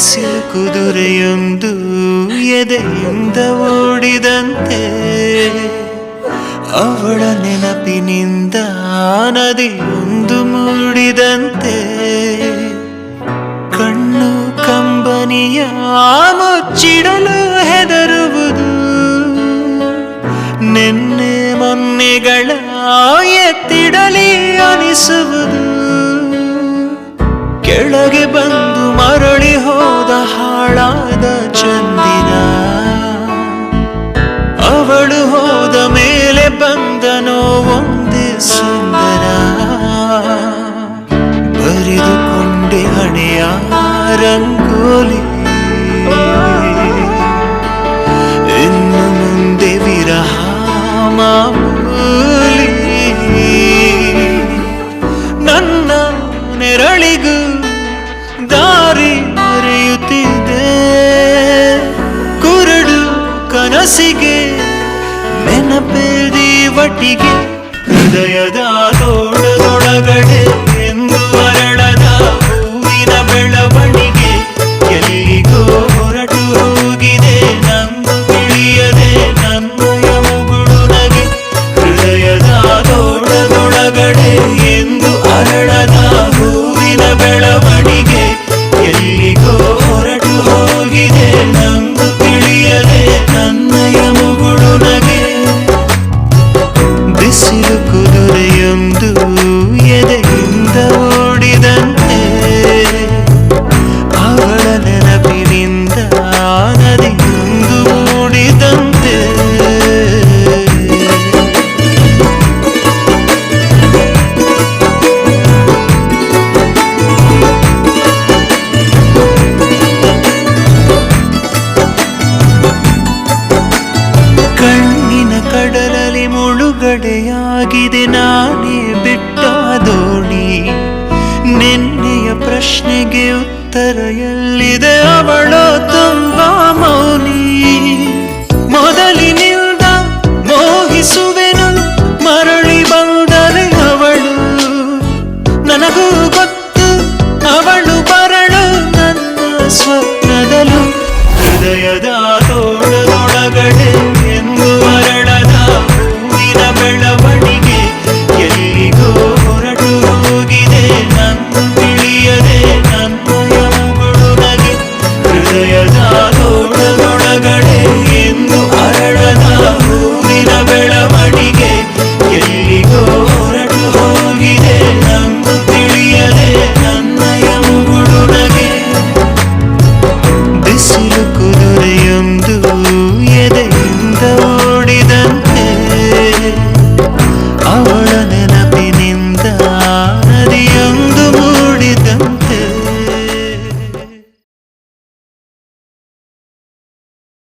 ಬಿಸಿಲು ಕುದುರೆಯೊಂದು ಎದೆಯಿಂದ ಓಡಿದಂತೆ. ಅವಳ ನೆನಪಿನಿಂದ ನದಿಯೊಂದು ಮೂಡಿದಂತೆ. ಕಣ್ಣು ಕಂಬನಿಯ ಮುಚ್ಚಿಡಲು ಹೆದರುವುದು. ನಿನ್ನೆ ಮೊನ್ನೆಗಳ ಎತ್ತಿಡಲಿ ಅನಿಸುವುದು. ಕೆಳಗೆ ಬಂದು ಮರಳಿ ಹೋದ ಹಾಳಾದ ಚಂದಿರ ದಾರಿ ಮರೆಯುತ್ತಿದೆ. ಕುರುಡು ಕನಸಿಗೆ ನೆನಪೇದಿ ಒಟ್ಟಿಗೆ ಹೃದಯದ ತೋಡದೊಳಗಡೆ ನಾನೇ ಬಿಟ್ಟ ದೋಣಿ ನಿನ್ನೆಯ ಪ್ರಶ್ನೆಗೆ ಉತ್ತರ ಎಲ್ಲಿದೆ? ಅವಳು ತುಂಬಾ ಮೌನಿ. Oh,